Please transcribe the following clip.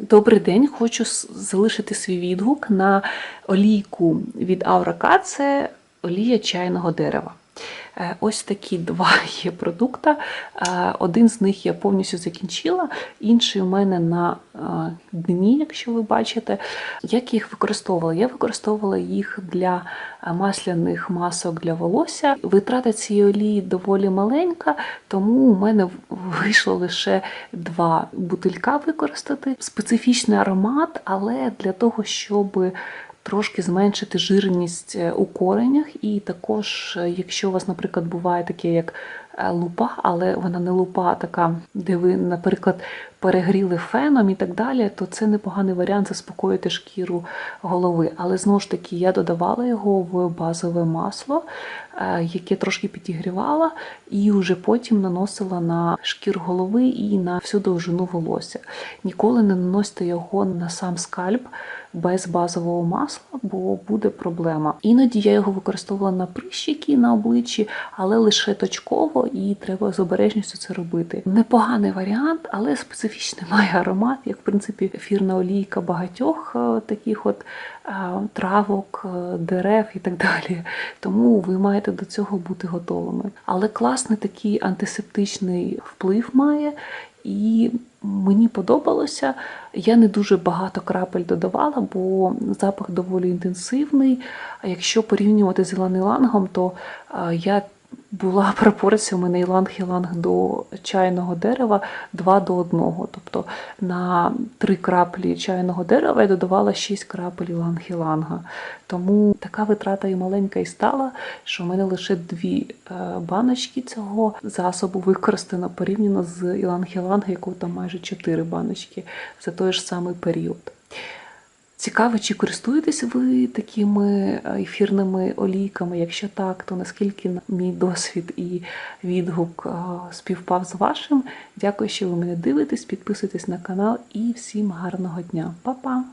Добрий день, хочу залишити свій відгук на олійку від Auracat. Це олія чайного дерева. Е, Ось такі два є продукти. Е, Один з них я повністю закінчила, інший у мене на е, дні, якщо ви бачите. Як я їх використовувала? Я використовувала їх для масляних масок для волосся. Витрата цієї олії доволі маленька, тому у мене вийшло лише два бутилька використати. Специфічний аромат, але для того, щоб трошки зменшити жирність е, у коренях, і також, е, якщо у вас, наприклад, буває таке, як е, лупа, але вона не лупа, а така, де ви, наприклад, перегріли феном і так далі, то це непоганий варіант заспокоїти шкіру голови. Але знову ж таки, я додавала його в базове масло, яке трошки підігрівала, і вже потім наносила на шкіру голови і на всю довжину волосся. Ніколи не наносьте його на сам скальп без базового масла, бо буде проблема. Іноді я його використовувала на прищики на обличчі, але лише точково, і треба з обережністю це робити. Непоганий варіант, але специфічний має аромат, як в принципі ефірна олійка багатьох е, таких от е, травок, е, дерев і так далі. Тому ви маєте до цього бути готовими. Але класний такий антисептичний вплив має. І мені подобалося. Я не дуже багато крапель додавала, бо запах доволі інтенсивний. А якщо порівнювати з ілан-ілангом, то е, я була пропорція у мене іланг-іланг до чайного дерева 2 до 1. Тобто на 3 краплі чайного дерева я додавала 6 крапель іланг-іланга. Тому така витрата і маленька і стала, що в мене лише дві е, баночки цього засобу використано порівняно з іланг-іланг, яку там майже 4 баночки за той ж самий період. Цікаво, чи користуєтесь ви такими е, ефірними олійками? Якщо так, то наскільки мій досвід і відгук е, співпав з вашим? Дякую, що ви мене дивитесь, підписуйтесь на канал і всім гарного дня. Па-па!